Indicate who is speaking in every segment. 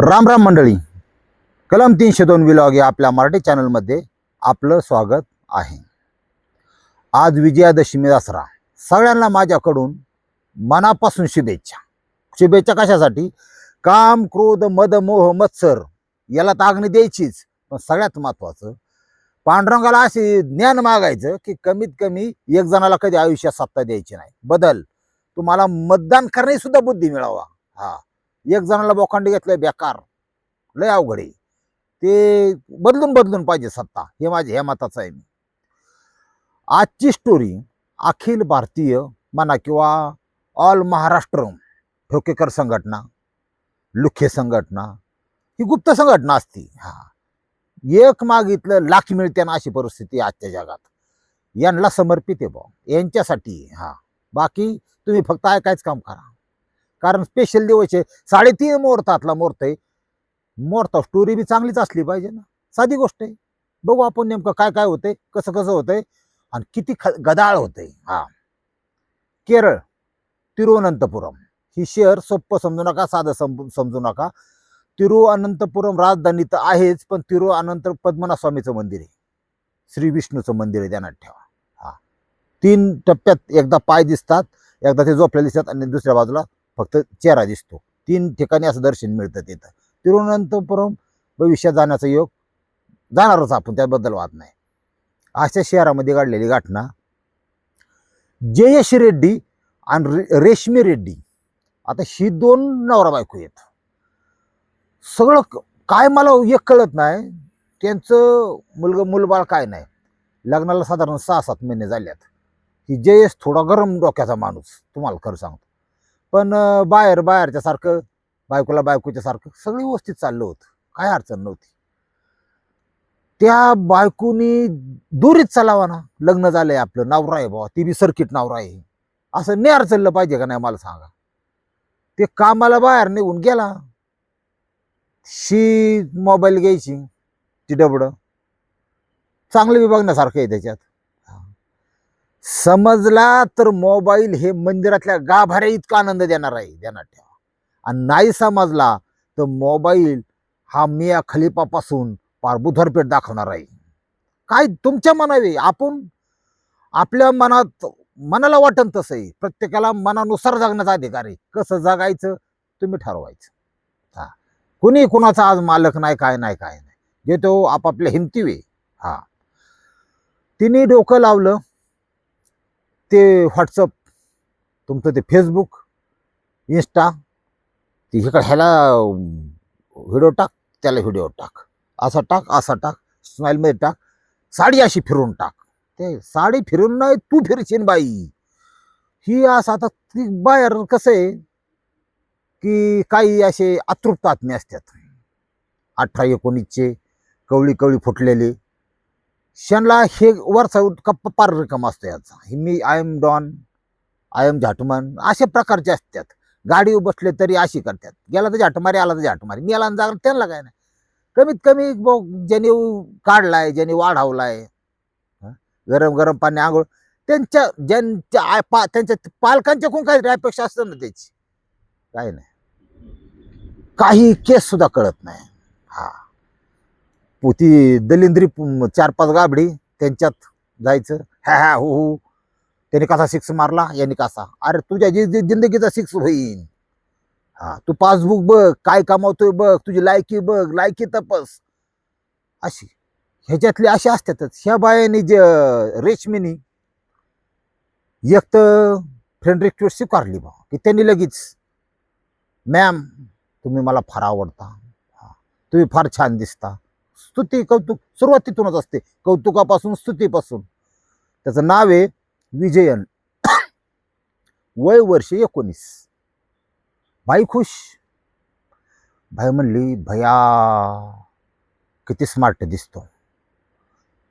Speaker 1: राम राम मंडळी. कलम तीनशे दोन विलॉग या आपल्या मराठी चॅनलमध्ये आपलं स्वागत आहे. आज विजयादशमी दसरा. सगळ्यांना माझ्याकडून मनापासून शुभेच्छा. शुभेच्छा कशासाठी? काम क्रोध मद मोह मत्सर याला तागणी द्यायचीच. पण सगळ्यात महत्त्वाचं पांडुरंगाला असे ज्ञान मागायचं की कमीत कमी एक जणाला कधी आयुष्यात सत्ता द्यायची नाही. बदल तुम्हाला मतदान करणे सुद्धा बुद्धी मिळावा. हा. एक जणाला बोखंड घेतलंय बेकार. लय अवघड आहे. ते बदलून बदलून पाहिजे सत्ता. हे माझे ह्या मताचं आहे मी. आजची स्टोरी अखिल भारतीय म्हणा किंवा ऑल महाराष्ट्र ठोकेकर संघटना लुखे संघटना ही गुप्त संघटना असती. हा. एक मागितलं लाख मिळते ना अशी परिस्थिती आजच्या जगात. यांना समर्पित आहे भाऊ यांच्यासाठी हा. बाकी तुम्ही फक्त ऐकायचं काम करा. कारण स्पेशल दिवस आहे. साडेतीन मुहूर्तातला मुहूर्त आहे. मुहूर्त स्टोरी बी चांगलीच असली पाहिजे ना. साधी गोष्ट आहे. बघू आपण नेमकं काय काय होतंय कसं कसं होतंय. आणि किती ख गदाळ होतंय. हा. केरळ तिरुवनंतपुरम ही शहर सोप्पं समजू नका साधं सम समजू नका. तिरुअनंतपुरम राजधानी तर आहेच पण तिरुअनंत पद्मनाभस्वामीचं मंदिर आहे. श्री विष्णूचं मंदिर आहे ध्यानात ठेवा. हा. तीन टप्प्यात एकदा पाय दिसतात एकदा ते झोपलेले दिसतात आणि दुसऱ्या बाजूला फक्त चेहरा दिसतो. तीन ठिकाणी असं दर्शन मिळतं तिथं. तिरुवनंतपुरम भविष्यात जाण्याचा योग जाणारच आपण त्याबद्दल वाद नाही. अशा शहरामध्ये घडलेली घटना जयश रेड्डी आणि रे- रेशमी रेड्डी. आता ही दोन नवरा बायको आहेत. सगळं काय मला एक कळत नाही त्यांचं मुलगा मुलबाळ काय नाही. लग्नाला साधारण सहा सात महिने झाल्यात की जयेश थोडा गरम डोक्याचा माणूस तुम्हाला खरं सांगतो. पण बाहेर बाहेरच्या सारखं बायकोला बायकोच्या सारखं सगळं व्यवस्थित चाललं होतं. काय अडचण नव्हती. त्या बायकोनी दूरीच चालावा ना लग्न झालंय आपलं नवरा आहे बाबा ती बी सर्किट नवरा आहे. असं नाही चाललं पाहिजे का नाही मला सांगा. ते कामाला बाहेर निघून गेला. शी मोबाईल घ्यायची ती डबड चांगलं बी बघण्यासारखं आहे त्याच्यात. समजला तर मोबाईल हे मंदिरातल्या गाभाऱ्या इतका आनंद देणार आहे देणार ठेवा. आणि नाही समजला तर मोबाईल हा मिया खलिपापासून पार बुधवारपेठ दाखवणार आहे. काय तुमच्या मनावे? आपण आपल्या मनात मनाला वाटन तसं आहे. प्रत्येकाला मनानुसार जगण्याचा अधिकार आहे. कसं जगायचं? तुम्ही ठरवायचं. हा. कुणी कुणाचा आज मालक नाही काय नाही काय नाही. जे तो आपापल्या हिमतीवे हा. तिने डोकं लावलं. ते व्हॉट्सअप तुमचं ते फेसबुक इंस्टा ते इकडं ह्याला व्हिडिओ टाक त्याला व्हिडिओ टाक. असा टाक असा टाक स्माईलमध्ये टाक साडी अशी फिरून टाक. ते साडी फिरून नाही तू फिरशील बाई. ही असं आता ती बाहेर कसं आहे की काही असे अतृप्त आत्मे असतात. अठरा एकोणीसचे कवळी कवळी फुटलेले शनला हे वरचा कप्पा पार रकम असतो याचा. हे मी I am don I am झाटमन अशा प्रकारचे असतात. गाडी बसले तरी अशी करतात. गेला तर झाटमारी आला तर झाटमारी मी याला जागा त्यांना काय नाही. कमीत कमी ब- ज्याने काढलाय ज्याने वाढवलाय गरम गरम पाणी आंघोळ त्यांच्या ज्यांच्या आय- पा त्यांच्या पालकांच्या कोण काही अपेक्षा असतं ना त्याची? काय नाही. काही केस सुद्धा कळत नाही. हा. ती दलिंद्री चार पाच गाबडी त्यांच्यात जायचं. ह्या हा हो हो. त्याने कसा सिक्स मारला? याने कसा? अरे तुझ्या जि- जिंदगीचा सिक्स होईन. हा तू पासबुक बघ काय कमावतोय बघ तुझी लायकी बघ लायकी तपास. अशी. ह्याच्यातले असे असतातच. ह्या बायाने जे रेशमीनी एक तर फ्रेंड रिक्वेस्ट स्वीकारली बा की त्यांनी लगेच मॅम तुम्ही मला फार आवडता. हा, तुम्ही फार छान दिसता. स्तुती कौतुक सुरुवातीतूनच असते. कौतुकापासून स्तुतीपासून. त्याचं नाव आहे विजयन. वय वर्ष एकोणीस. भाई खुश. भाई म्हणली भया किती स्मार्ट दिसतो.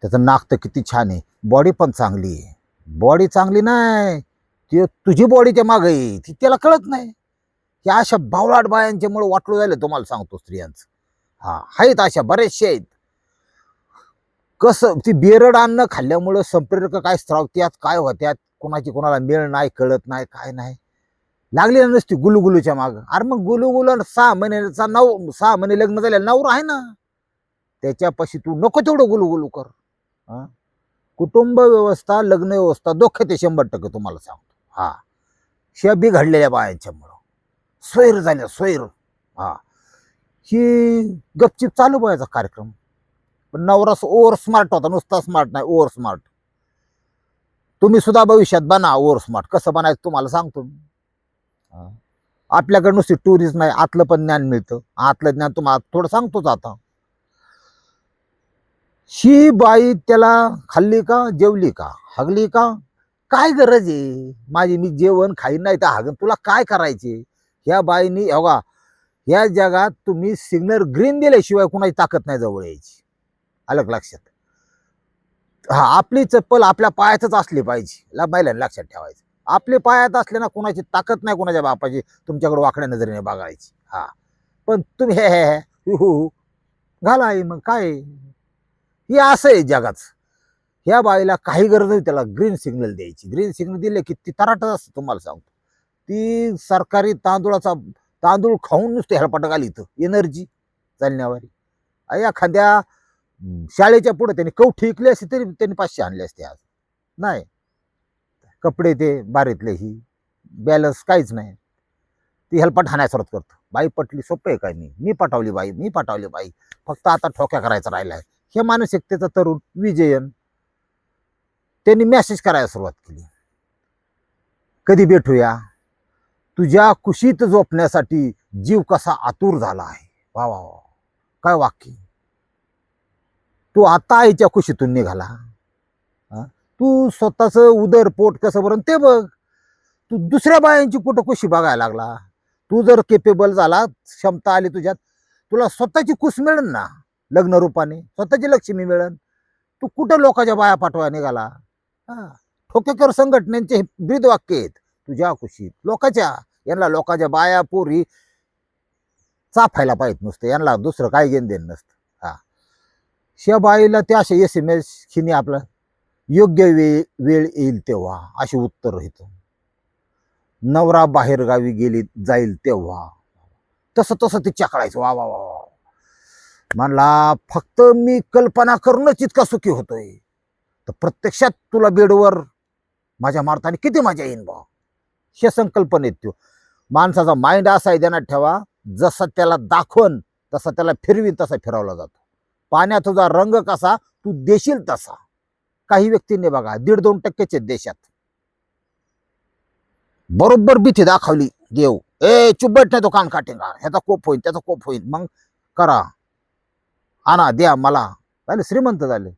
Speaker 1: त्याचं नाक तर किती छान आहे. बॉडी पण चांगली आहे. बॉडी चांगली नाही. ती तुझी बॉडीच्या मागे ती त्याला कळत नाही. की अशा भावलाट बायांच्यामुळे वाटलं झालं तुम्हाला सांगतो स्त्रियांचं. हा आहेत अशा बरेचसे आहेत. कसं ती बेरड अन्न खाल्ल्यामुळं संप्रेरक काय स्त्रावत्यात काय होत्यात कोणाची कोणाला मेळ नाही कळत नाही काय नाही. लागली नसती गुलुगुलूच्या माग. अरे मग गुलुगुलू सहा महिन्याचा नऊ सहा महिने लग्न झाल्या नवरा आहे ना? त्याच्यापाशी तू नको तेवढं गुलुगुलू कर. हा? कुटुंब व्यवस्था लग्न व्यवस्था दोखे ते शंभर टक्के तुम्हाला सांगतो. हा. शबी बिघडलेल्या बायांच्यामुळं. सोयर झाल्या सोयर. हा. ही गपचीप चालू व्हायचा कार्यक्रम. पण नवरा ओव्हर स्मार्ट होता नुसता स्मार्ट नाही ओव्हर स्मार्ट तुम्ही सुद्धा भविष्यात बना ओव्हर स्मार्ट कसं बनायचं तुम्हाला सांगतो मी. हा. आपल्याकडे नुसती टुरिस्ट नाही आतलं पण ज्ञान मिळतं. आतलं ज्ञान तुम्हाला थोडं सांगतोच आता. ही बाई त्याला खाल्ली का जेवली का हगली का? काय गरज आहे? माझी मी जेवण खाईन नाही तर हागन. तुला काय करायचे? ह्या बाईनी बघा या जगात तुम्ही सिग्नल ग्रीन दिल्याशिवाय कुणाची ताकद नाही जवळ यायची. अलग लक्षात? हा आपली चप्पल आपल्या पायातच असली पाहिजे. ला महिलांनी लक्षात ठेवायचं. आपले पायात असले ना कुणाची ताकद नाही कुणाच्या बापाची तुमच्याकडे वाकड्या नजरेने बघायची. हा. पण तुम्ही हे हे हे हु घाला आई मग काय? हे असं आहे जगाच ह्या बाईला काही गरज नाही त्याला ग्रीन सिग्नल द्यायची. ग्रीन सिग्नल दिले की ती तराटच असतं तुम्हाला सांगतो. ती सरकारी तांदूळाचा तांदूळ खाऊन नुसते हेळपाट घाली इथं एनर्जी चालण्यावारी एखाद्या शाळेच्या पुढे त्यांनी कवठी विकली असते तरी त्यांनी पाचशे आणले असते आज. नाही. कपडे ते बारीतले ही. बॅलन्स काहीच नाही. ती हेल्पाट हाण्यास सुरुवात करतो. बाई पटली सोपं आहे काय? मी मी पाठवली बाई मी पाठवली बाई. फक्त आता ठोक्या करायचा राहिला आहे. हे मानसिकतेचा तरुण विजयन त्यांनी मेसेज करायला सुरुवात केली. कधी भेटूया? तुझ्या कुशीत झोपण्यासाठी जीव कसा आतुर झाला आहे. वा वा वा. काय वाक्य? तू आता आईच्या कुशीतून निघाला. हा? तू स्वतःच उदर पोट कसं भरून ते बघ. तू दुसऱ्या बायांची कुठं कुशी बघायला लागला? तू जर केपेबल झाला क्षमता आली तुझ्यात तुला स्वतःची कुस मिळेल ना? लग्न रूपाने. स्वतःची लक्ष्मी मिळेल. तू कुठं लोकांच्या बाया पाठवा निघाला? हा? ठोकेकर संघटनेचे हे ब्रीद वाक्य आहेत. तुझ्या कुशीत. लोकांच्या. यांना लोकांच्या बाया पोरी चाफायला पाहिजे नुसतं. यांना दुसरं काय घेणं देणं नसतं. हा. शेबाईला ते असे एस एम एस खिनी आपलं योग्य वेळ वेळ येईल तेव्हा असे उत्तर येतं. नवरा बाहेरगावी गेली जाईल तेव्हा. तसं तसं ते चकळायचं वा वा वा वा म्हणला फक्त मी कल्पना करूनच इतका सुखी होतोय. तर प्रत्यक्षात तुला बेडवर माझ्या मारताना किती मजा येईन बा? हे संकल्पनेत तो माणसाचा माइंड असा आहे ध्यानात ठेवा. जसं त्याला दाखवण तसा त्याला फिरवीन तसा फिरवला जातो. पाण्यात तुझा रंग कसा तू देशील तसा. काही व्यक्तींनी बघा दीड दोन टक्केचे देशात. बरोबर भीती दाखवली देव. ए चुब्बट नाही तो कान काटेंगा. ह्याचा कोप होईल त्याचा कोप होईल. मग करा. आणा द्या मला. झाले श्रीमंत झाले.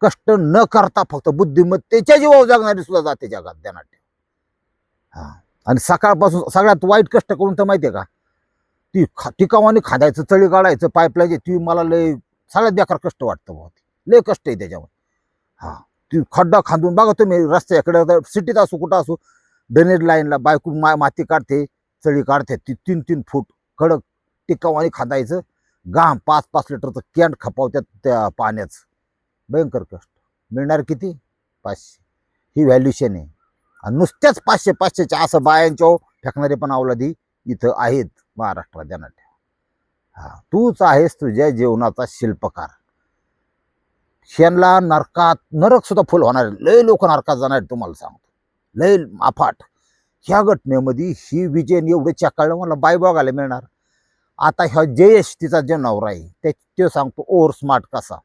Speaker 1: कष्ट न करता फक्त बुद्धिमत्तेच्या जीवावर जगणारी सुद्धा जाते जगात ध्यानात ठेवा. हा. आणि सकाळपासून सगळ्यात वाईट कष्ट करून तर माहितीये का? ती खा टिकावाने खांदायचं चळी काढायचं पाईपलाईन ती मला लय सगळ्यात बेकार कष्ट वाटतं भाऊ लय कष्ट आहे त्याच्यावर. हां ती खड्डा खांदून बघा तुम्ही रस्त्याकडे सिटीत असू कुठं असू ड्रेनेज लाईनला बायकून मा माती काढते चळी काढते ती तीन तीन फूट कडक टिकावाने खांदायचं गाम पाच पाच लिटरचं कॅन खपावत्यात त्या पाण्याचं. भयंकर कष्ट. मिळणार किती? पाचशे. ही व्हॅल्युशन आहे. आणि नुसत्याच पाचशे पाचशेच्या असं बायांच्या फेकणारे पण अवलादी इथं आहेत महाराष्ट्रात जनाट्या हा तूच आहेस तुझ्या जीवनाचा शिल्पकार. शेणला नरकात नरक सुद्धा फुल होणार लय लोक नरकात जाणार तुम्हाला सांगतो. लय माफाट. ह्या घटनेमध्ये ही विजयन एवढं चकाळलं मला बाय बघायला मिळणार. आता ह्या जयेश तिचा जे नवरा आहे ते तो सांगतो ओव्हर स्मार्ट कसा?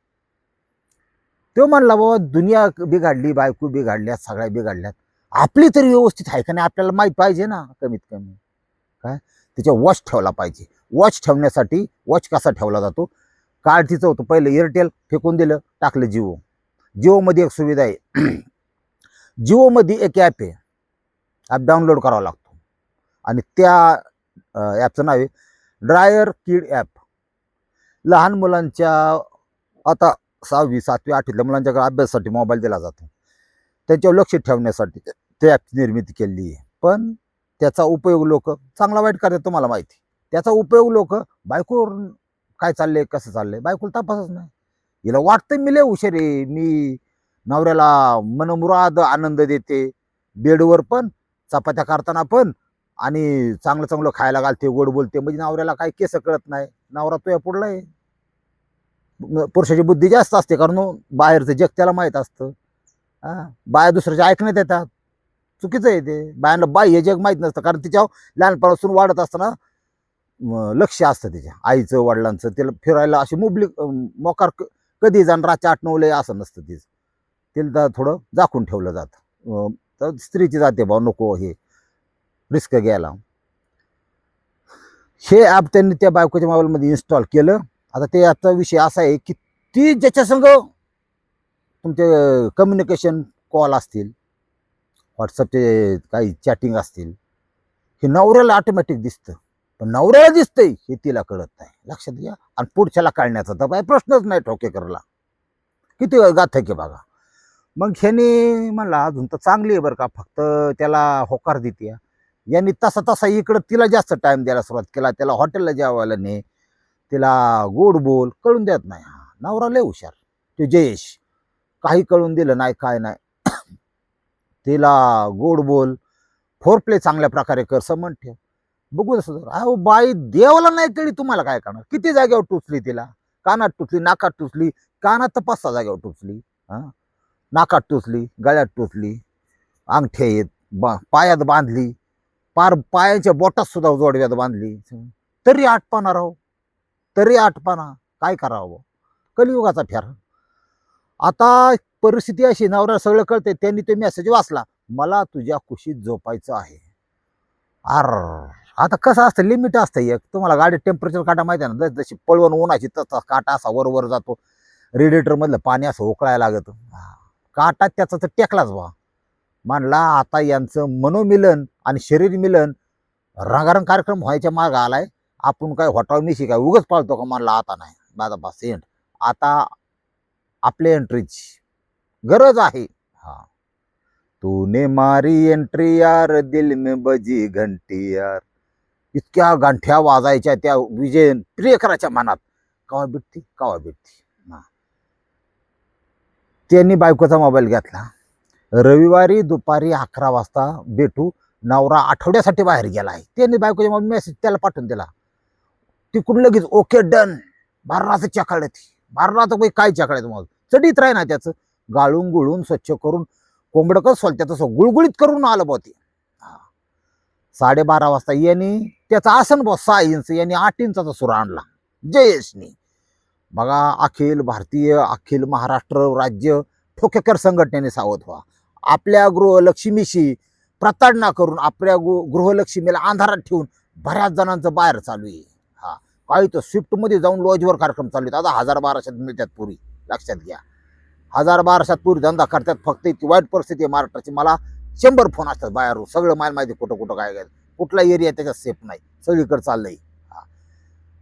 Speaker 1: तो म्हणला बाबा दुनिया बिघाडली बायको बिघाडल्या सगळ्या बिघाडल्यात. आपली तरी व्यवस्थित आहे का नाही आपल्याला माहीत पाहिजे ना कमीत कमी. काय? त्याच्या वॉच ठेवला पाहिजे. वॉच ठेवण्यासाठी वॉच कसा ठेवला जातो? कार्ड तिचं होतं पहिलं एअरटेल फेकून दिलं टाकलं जिओ जिओमध्ये एक सुविधा आहे. जिओमध्ये एक ॲप आहे. ॲप डाउनलोड करावा लागतो. आणि त्या ॲपचं नाव आहे ड्रायर किड ॲप लहान मुलांच्या आता सहावी सातवी आठवीतल्या मुलांच्याकडे अभ्यासासाठी मोबाईल दिला जातो. त्यांच्यावर लक्ष ठेवण्यासाठी ते- ॲप निर्मिती केली आहे. पण त्याचा उपयोग लोक चांगला वाईट करतात तुम्हाला माहिती त्याचा उपयोग लोक बायकोवर काय चाललंय कसं चाललंय? बायकोला तपासच नाही. हिला वाटतं मी लय हुशार आहे. मी नवऱ्याला मनमुराद आनंद देते. बेडवर पण चपात्या करताना पण आणि चांगलं चांगलं खायला घालते गोड बोलते. म्हणजे नवऱ्याला काही केस कळत नाही. नवरा तो पुढला आहे. पुरुषाची बुद्धी जास्त असते कारण बाहेरचं जग त्याला माहीत असतं. हा? बाया दुसऱ्याचे ऐकण्यात येतात. चुकीचं आहे ते. बायांना बाई हे जग माहीत नसतं. कारण तिच्या लहानपणापासून वाढत असताना लक्ष असतं तिच्या. आईचं वडिलांचं तिला फिरायला अशी मुबली मोकार कधी जाण रातच्या आठ नऊले असं नसतं तिचं. तिला थोडं झाकून ठेवलं जातं. तर स्त्रीची जाते भाऊ नको हे रिस्क घ्यायला. हे ॲप त्यांनी त्या बायकोच्या मोबाईलमध्ये इन्स्टॉल केलं. आता ते आता विषय असा आहे की ती ज्याच्यासंग तुमचे कम्युनिकेशन कॉल असतील व्हॉट्सअपचे काही चॅटिंग असतील हे नवऱ्याला ऑटोमॅटिक दिसतं. पण नवऱ्याला दिसतंय हे तिला कळत नाही. लक्षात घ्या. आणि पुढच्याला काढण्याचा तर काही प्रश्नच नाही ठोकेकरला. किती गाथक आहे बघा. मग ह्यानी म्हणला अजून तर चांगली आहे बरं का. फक्त त्याला होकार देते. यांनी तसा तसा इकडं तिला जास्त टाइम द्यायला सुरुवात केला. त्याला हॉटेलला जेवायला ने तिला गोड बोल कळून देत नाही. हा, नवरा लय हुशार. तो जयेश. काही कळून दिलं नाही काय नाही. तिला गोड बोल फोर प्ले चांगल्या प्रकारे कर समन ठेव. बघू तसं जरा. अहो बाई देवाला नाही कळली तुम्हाला काय करणार? किती जागेवर टुचली तिला? कानात टुचली नाकात टुचली कानात तर पाच सहा जागेवर टुचली हां? नाकात टुचली गळ्यात टुचली अंगठ्या येत बा पायात बांधली पार पायाच्या बोटात सुद्धा जोडव्यात बांधली. तरी आटपाना राहो. तरी आटपाना. काय करावं? कलियुगाचा फेर. आता परिस्थिती अशी नवरा सगळं कळते त्यांनी ते मेसेज वाचला. मला तुझ्या कुशीत झोपायचं आहे. आर आता कसं असतं लिमिट असतं एक. तुम्हाला गाडी टेम्परेचर काटा माहिती आहे ना जस जशी पळवण उन्हाची तसा काटा असा वरवर वर जातो. रेडिएटरमधलं पाणी असं उकळायला लागत. काटा त्याचा तर टेकलाच बा म्हणला आता यांचं मनोमिलन आणि शरीर मिलन रंगारंग कार्यक्रम व्हायच्या माग आलाय. आपण काय हॉटाव मिशी काय उगच पाळतो का? म्हणला आता नाही. माझा बस सेंट आता आपल्या एंट्रीची गरज आहे. हा. तूने मारी एंट्री यार दिल में बजी घंटी यार. इतक्या गांठ्या वाजायच्या त्या विजयन प्रियकराच्या मनात. कवा भेटती? कवा भेटती? हा. त्यांनी बायकोचा मोबाईल घेतला. रविवारी दुपारी अकरा वाजता भेटू नवरा आठवड्यासाठी बाहेर गेला आहे. त्यांनी बायकोच्या मेसेज त्याला पाठवून दिला. तिकडून लगेच ओके डन बारणाचं चकाळती बारणाचं काही काय चकाळायचं तुम्हाला? चढीत राही ना त्याचं. गाळून गुळून स्वच्छ करून कोंबडं कसं त्याचं गुळगुळीत करून आलं बा ते. साडेबारा वाजता यांनी त्याचा आसन बस सहा इंच यांनी आठ इंचाचा सुरा आणला. जयेशनी. बघा अखिल भारतीय अखिल महाराष्ट्र राज्य ठोकेकर संघटनेने सावध व्हा. आपल्या गृहलक्ष्मीशी प्रताडणा करून आपल्या गृहलक्ष्मीला अंधारात ठेवून बऱ्याच जणांचं बाहेर चालू आहे. हा काही तर स्विफ्टमध्ये जाऊन लॉजवर कार्यक्रम चालू आहेत. आता हजार बाराशेत मिळतात पुरी. लक्षात घ्या. हजार बाराशेत पुरी धंदा करतात. फक्त इतकी वाईट परिस्थिती आहे महाराष्ट्राची. मला शंभर फोन असतात बाहेरून. सगळं माल माहिती कुठं कुठं काय काय. कुठला एरिया त्याच्यात सेफ नाही. सगळीकडे चाललंय. हा.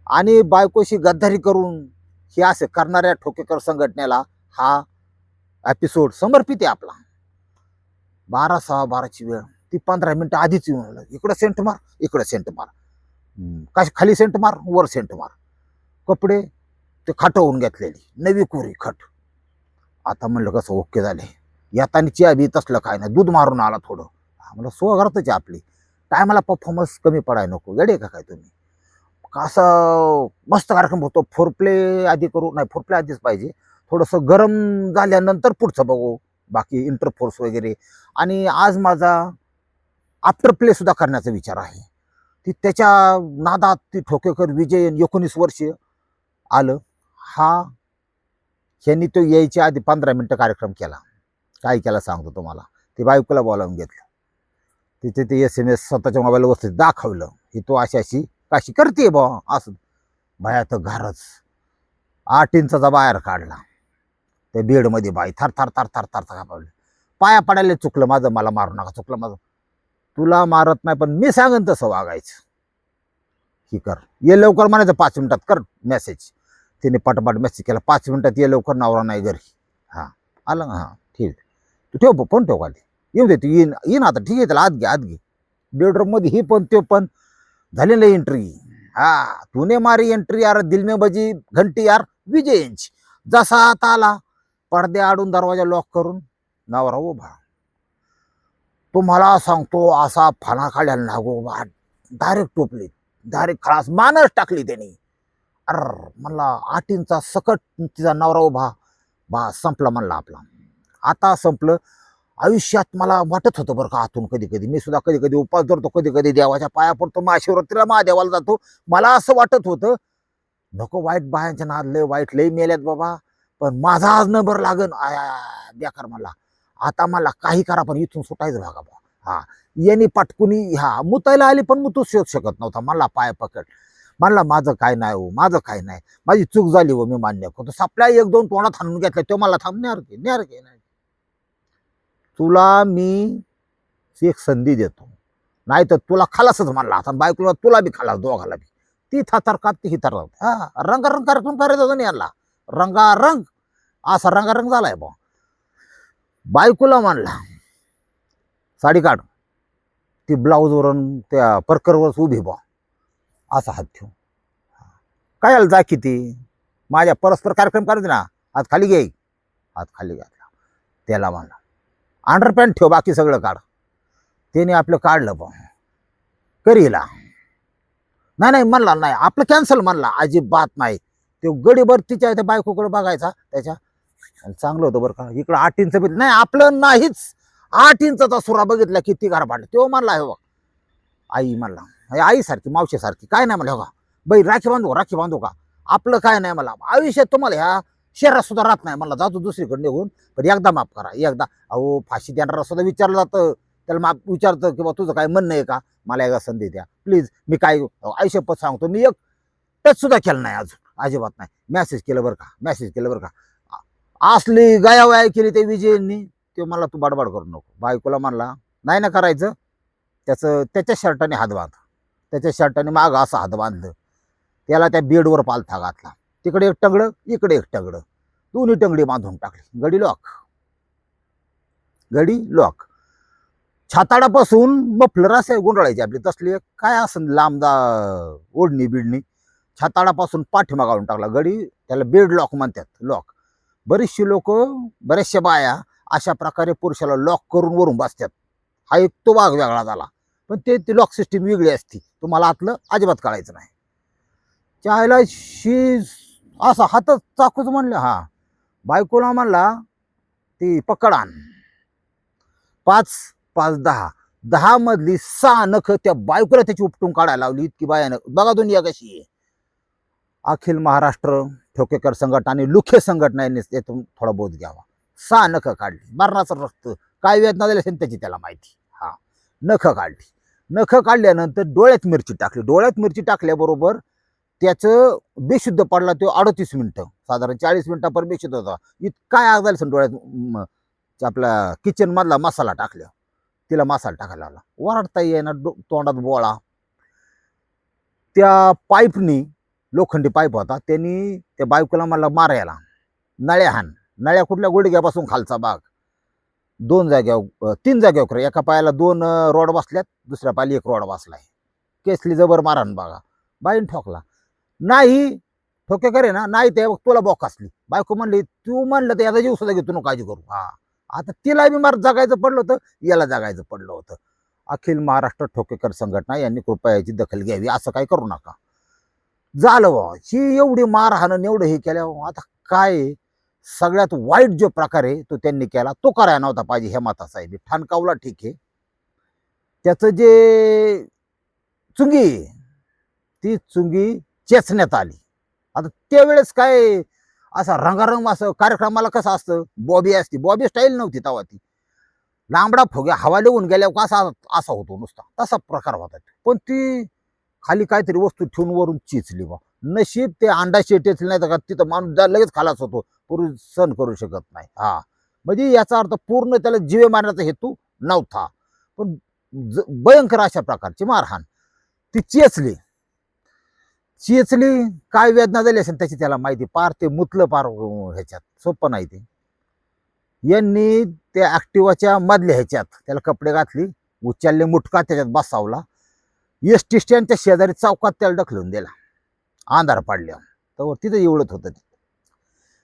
Speaker 1: आणि बायकोशी गद्दारी करून हे असे करणाऱ्या ठोकेकर संघटनेला हा एपिसोड समर्पित आहे आपला. बारा सहा बाराची वेळ. ती पंधरा मिनटं आधीच येऊन आलं. इकडं सेंट मार इकडं सेंट मार. हम्म, काय खाली सेंट मार वर सेंट मार. कपडे ते खाटवून घेतलेली. नवी कोरी खट. आता म्हणलं कसं ओके झाले. येताना चिया बी तसलं काय नाही. दूध मारून आला थोडं. हा, म्हणलं सो घरातच आहे आपली. टायमाला परफॉर्मन्स कमी पडाय नको. येडे का काय तुम्ही? कसं मस्त कार्यक्रम होतो. फोरप्ले आधी करू. नाही फोरप्ले आधीच पाहिजे. थोडंसं गरम झाल्यानंतर पुढचं बघू. बाकी इंटरफोर्स वगैरे. आणि आज माझा आफ्टर प्लेसुद्धा करण्याचा विचार आहे. ती त्याच्या नादात ती ठोकेकर विजयन एकोणीस वर्ष आलं. हा ह्यांनी तो यायच्या आधी पंधरा मिनटं कार्यक्रम केला. काय केला सांगतो तुम्हाला. ते बायकोला बोलावून घेतलं. तिथे ते एस एम एस स्वतःच्या मोबाईल वस्तू दाखवलं. की तो अशी अशी काशी करते बा असं. बाया तर घरच. आठ इंचाचा बाहेर काढला. त्या बेडमध्ये बाई थर थर थर थर थर थर पाया पडायला चुकलं माझं. मला मारू नका. चुकलं माझं. तुला मारत नाही पण मी सांगन तसं वागायचं. ही कर. ये लवकर म्हणायचं पाच मिनिटात कर मेसेज तिने पटपट मेसेज केला. पाच मिनिटात ये लवकर नवरा नाही घरी. हां. आलं हां ठीक. तू ठेव फोन ठेव खाली. येऊ दे तू येईन येईन आता. ठीक आहे त्याला आत घे आत घे. बेडरूममध्ये ही पण ते पण. झालेलं एंट्री हा. तूने मारी एंट्री यार दिलमे बजी घंटी यार. विजयंच जसा आता आला पडदे आडून दरवाजा लॉक करून नवरा उभा. तुम्हाला सांगतो असा फणा काढायला लागो डायरेक्ट टोपली. डायरेक्ट खळास मानच टाकली त्यांनी. अर म्हणला आटींचा सकट तिचा नवरा उभा. बा संपला म्हणला आपला. आता संपलं. आयुष्यात मला वाटत होतं बरं का आतून कधी कधी मी सुद्धा कधी कधी उपास धरतो कधी कधी देवाच्या पाया पडतो महाशिवरात्रीला महादेवाला जातो. मला असं वाटत होतं नको वाईट बायांच्या नाद लय वाईट लय मेल्यात बाबा. पण माझा आज नंबर लागन. आया बेकार मला आता मला काही करा पण इथून सुटायचं भागा बा हा. यांनी पटकुनी हा मुतायला आली पण मग तो शोध शकत नव्हता. मला पाय पकड. म्हणला माझं काय नाही हो माझं काय नाही. माझी चूक झाली हो मी मान्य करतो. सापल्या एक दोन तोंडात हाणून घेतल्या तो मला थांबणार की न्यार की नाही तुला मी एक संधी देतो. नाही तर तुला खालासच म्हणला आता बायकोला तुला बी खालास दोघाला बी. ती थातार ती हितार हा रंगारंग कार्यक्रम करायचा नाही ना रंगारंग. असा रंगारंग झालाय बा बायकोला म्हणला साडी काढ ती ब्लाऊजवरून त्या परकरवरच उभी बा. असा हात ठेवून. काय आलं जा किती? माझ्या परस्पर कार्यक्रम करायचे ना. हात खाली घे. हात खाली घातला. त्याला म्हणला अंडरपॅन्ट ठेव बाकी सगळं काढ. त्याने आपलं काढलं बा. करीला नाही नाही म्हणला नाही आपलं कॅन्सल म्हणला. अजिबात नाही. ते गडीभर तिच्या त्या बायकोकडे बघायचा त्याच्या आणि चांगलं होतं बरं का. इकडं आठ इंच बी नाही आपलं नाहीच. आठ इंचाचा सुरा बघितला किती गार पाडला तो म्हणला हे बघ. आई म्हणला आई आईसारखी मावशीसारखी काय नाही म्हणलं बघा बाई राखी बांधू राखी बांधू का? आपलं काय नाही मला आयुष्यात तुम्हाला ह्या शहरात सुद्धा राहत नाही मला जातो दुसरीकडे निघून पण एकदा माफ करा एकदा. अहो फाशी देणारा सुद्धा विचारलं जातं. त्याला माफ विचारतं की बा तुझं काय म्हणणं आहे का? मला एकदा संधी द्या. प्लीज मी काय आयुष्यपत सांगतो मी एक टच सुद्धा केलं नाही अजून. अजिबात नाही. मेसेज केलं बरं का मेसेज केलं बरं का. असली गायावाया केली ते विजयनी ते मला तू बडबड करू नको. बायकोला म्हणला नाही ना करायचं. त्याचं त्याच्या शर्टाने हात बांध त्याच्या शर्टाने माग असं हात बांधलं. त्याला त्या बेडवर पालथा घातला. तिकडे एक टंगडं इकडे एक टंगडं. दोन्ही टंगडी बांधून टाकली. गडी लॉक गडी लॉक छाताडापासून मफलर असे गुंडाळायची आपली. तसली काय असं लांबदा ओढणी बिडणी छाताडापासून पाठीमागावून टाकला. गडी त्याला बेड लॉक म्हणतात. लॉक बरीचशी लोक बऱ्याचशा बाया अशा प्रकारे पुरुषाला लॉक करून वरून बसतात. हा एक तो भाग वेगळा झाला. पण ते ती लॉक सिस्टीम वेगळी असती. तुम्हाला आतलं अजिबात कळायचं नाही. चायला शी असा हातच चाकूच म्हणलं हा. बायकोला म्हणला ती पकड आण पाच पाच दहा. दहा मधली सहा नख त्या बायकोला त्याची उपटून काढायला लावली. इतकी बायानं बघा दुनिया कशी आहे. अखिल महाराष्ट्र ठोकेकर संघटना आणि लुखे संघटना यांनी त्यातून थोडा बोध घ्यावा. सहा नख काढली. मरणाचं रक्त काय वेदना दिली असेल त्याची त्याला माहिती. हा. नख काढली. नख काढल्यानंतर डोळ्यात मिरची टाकली. डोळ्यात मिरची टाकल्याबरोबर त्याचं बेशुद्ध पडला तो अडतीस मिनटं. साधारण चाळीस मिनिटापर्यंत बेशुद्ध होता. इतका आग झाला असेल डोळ्यात आपला किचनमधला मसाला टाकल्या तिला मसाला टाकायला लागला वरडता येईना डो- तोंडात बोळा. त्या पाईपनी लोखंडी पाईप होता त्यांनी त्या बायकोला मला मारायला. नळ्या हाण. नळ्या कुठल्या? गुडघ्यापासून खालचा भाग. दोन जाग्यावर तीन जाग्यावर खरं एका पायाला दोन रॉड बसल्यात दुसऱ्या पायाला एक रॉड बसलाय. केसली जबर मारण बघा. बाईन ठोकला. नाही ठोके करे ना. नाही ते तुला बॉक असली. बायको म्हणली तू म्हणलं तर याचा जीव सुद्धा घेतो नको काळजी करू. हा. आता तिला बी मार जगायचं पडलं होतं याला जगायचं पडलं होतं. अखिल महाराष्ट्र ठोकेकर संघटना यांनी कृपया याची दखल घ्यावी असं काही करू नका. झालं बा ही एवढी मारहाण एवढं हे केलं आता काय सगळ्यात वाईट जो प्रकार आहे तो त्यांनी केला. तो करायला नव्हता पाहिजे हे माता साहेब ठाणकावला ठीक आहे. त्याचं जे चुंगी ती चुंगी चेचण्यात आली. आता त्यावेळेस काय असा रंगारंग असं कार्यक्रमाला कसं असतं? बॉबी असती. बॉबी स्टाईल नव्हती तेव्हा ती. लांबडा फुग्या हवा लिहून गेल्यावर कसा असा होतो नुसता. तसा प्रकार होता. पण ती खाली काहीतरी वस्तू ठेवून वरून चिचली बा. नशीब ते अंडा शेटेचले नाही तर का तिथं माणूस जा- लगेच खालाच होतो. पूर्वी सहन करू शकत नाही. हा. म्हणजे याचा अर्थ पूर्ण त्याला जीवे मारण्याचा हेतू नव्हता. पण भयंकर अशा प्रकारची मारहाण. ती चेचली. चेचली काय वेदना झाली असेल त्याची त्याला माहिती. पार ते मुतलं पार ह्याच्यात. सोपं नाही ते. यांनी त्या ऍक्टिवाच्या मधल्या ह्याच्यात त्याला कपडे घातली उचलले मुटका त्याच्यात बसावला. एस टी स्टँडच्या शेजारी चौकात त्याला ढकलून दिला. अंधार पाडल्या तर तिथं एवढत होतं ते.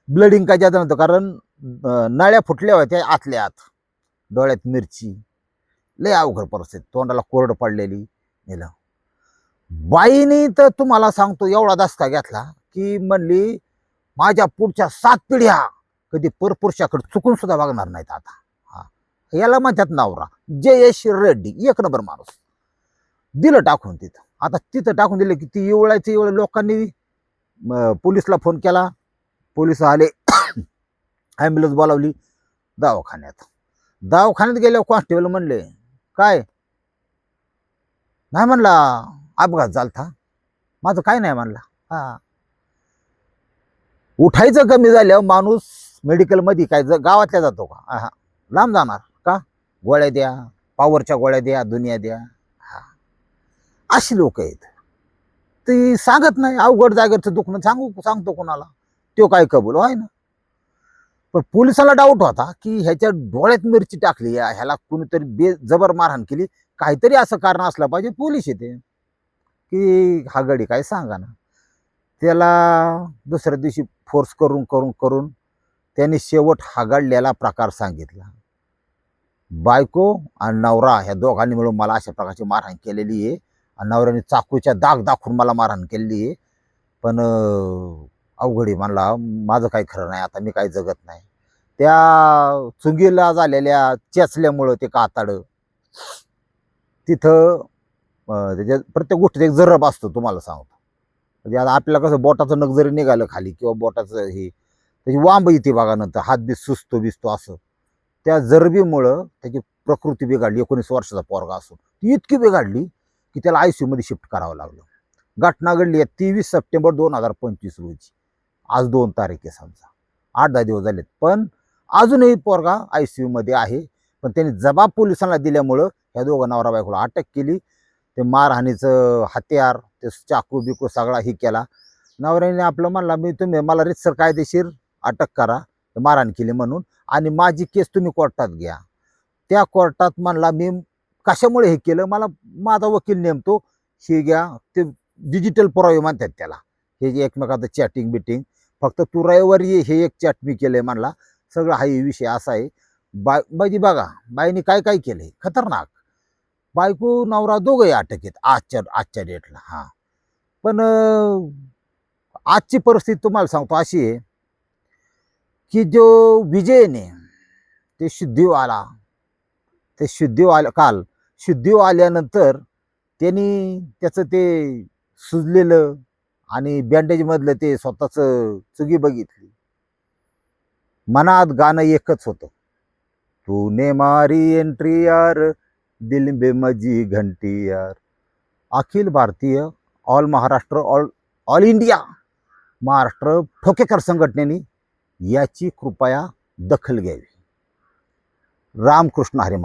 Speaker 1: ब्लडिंग काय जादा नव्हतं कारण नाळ्या नळ्या फुटल्या होत्या आतल्या आत. डोळ्यात मिरची. लय अवघड परिस्थिती. तोंडाला कोरड पडलेली. नेलं. बाईने तर तुम्हाला सांगतो एवढा दसका घेतला की म्हणली माझ्या पुढच्या सात पिढ्या कधी परपुरुषाकडे चुकून सुद्धा बघणार नाहीत आता. हा. याला म्हणतात नवरा. जयेश रेड्डी. एक नंबर माणूस. दिलं टाकून तिथं. आता तिथं टाकून दिलं की ती एवढ्याचं एवढं लोकांनी पोलिसला फोन केला. पोलीस आले ॲम्ब्युलन्स बोलावली दवाखान्यात. दवाखान्यात गेल्यावर कॉन्स्टेबल म्हणले काय? नाही म्हणला अपघात झालता. माझं काय नाही म्हणला. हा. उठायचं कमी झाल्यावर माणूस मेडिकलमध्ये काय ज- गावातल्या जातो का? हा लांब जाणार. का? गोळ्या द्या पॉवरच्या गोळ्या द्या दुनिया द्या. अशी लोक आहेत. ती सांगत नाही अवघड जागेचं दुखणं सांगू सांगतो कोणाला. तो काय कबूल आहे ना? पण पोलिसाला डाऊट होता की ह्याच्या डोळ्यात मिरची टाकली आहे, ह्याला कुणीतरी बे जबर मारहाण केली. काहीतरी असं कारण असलं पाहिजे पोलीस येते. की हा गडी काय सांगा ना? त्याला दुसऱ्या दिवशी फोर्स करून करून करून त्यांनी शेवट हागाडलेला प्रकार सांगितला. बायको आणि नवरा ह्या दोघांनी मिळून मला अशा प्रकारची मारहाण केलेली आहे. नवऱ्याने चाकूच्या दाग दाखवून मला मारहाण केली. आहे पण अवघडी म्हणला माझं काही खरं नाही आता मी काही जगत नाही. त्या चुंगीला झालेल्या चेचल्यामुळं ते काताडं तिथं त्याच्या प्रत्येक गोष्टीत एक जरब असतो तुम्हाला सांगतो. म्हणजे आता आपल्याला कसं बोटाचं नग जरी निघालं खाली किंवा बोटाचं हे त्याची वांब येते बघा नंतर हात बी सुचतो बिसतो असं. त्या जरबीमुळं त्याची प्रकृती बिघडली एकोणीस वर्षाचा पोरगा असून. ती इतकी बिघडली की त्याला आय सी यूमध्ये शिफ्ट करावं लागलं. घटना घडली आहे तेवीस सप्टेंबर दोन हजार पंचवीस रोजी. आज दोन तारीख आहे समजा. आठ दहा दिवस झालेत. पण अजूनही पोरगा आय सी यूमध्ये आहे. पण त्यांनी जबाब पोलिसांना दिल्यामुळं ह्या दोघं नवरा बायकोला अटक केली. ते मारहाणीचं हत्यार ते चाकू बिकू सगळा ही केला. नवऱ्याने आपलं म्हणला मी तुम्ही मला रितसर कायदेशीर अटक करा. मारहाण केली म्हणून. आणि माझी केस तुम्ही कोर्टात घ्या. त्या कोर्टात म्हणला मी कशामुळे हे केलं? मला माझा वकील नेमतो. हे घ्या ते डिजिटल पुरावे म्हणतात त्याला. हे जे एकमेकाचं चॅटिंग बिटिंग फक्त तू रविवारी ये हे एक चॅट मी केलं आहे म्हणला. सगळं हा विषय असा आहे. बाय बाई म्हणजे बघा बाईने काय काय केलं खतरनाक. बायको नवरा दोघंही अटकेत आजच्या आजच्या डेटला हा. पण आजची परिस्थिती तुम्हाला सांगतो अशी आहे की जो विजयने ते शुद्धीव आला ते शुद्धीव आलं काल शुद्धीव आल्यानंतर त्यांनी त्याचं ते सुजलेलं आणि बँडेजमधलं ते स्वतःचं चुगी बघितली. मनात गाणं एकच होतं. तूने मारी एंट्री यार दिल बे मजी घंटी यार. Akhil Bharatiya all Maharashtra all all India Maharashtra ठोकेकर संघटनेने याची कृपया दखल घ्यावी. रामकृष्ण हरी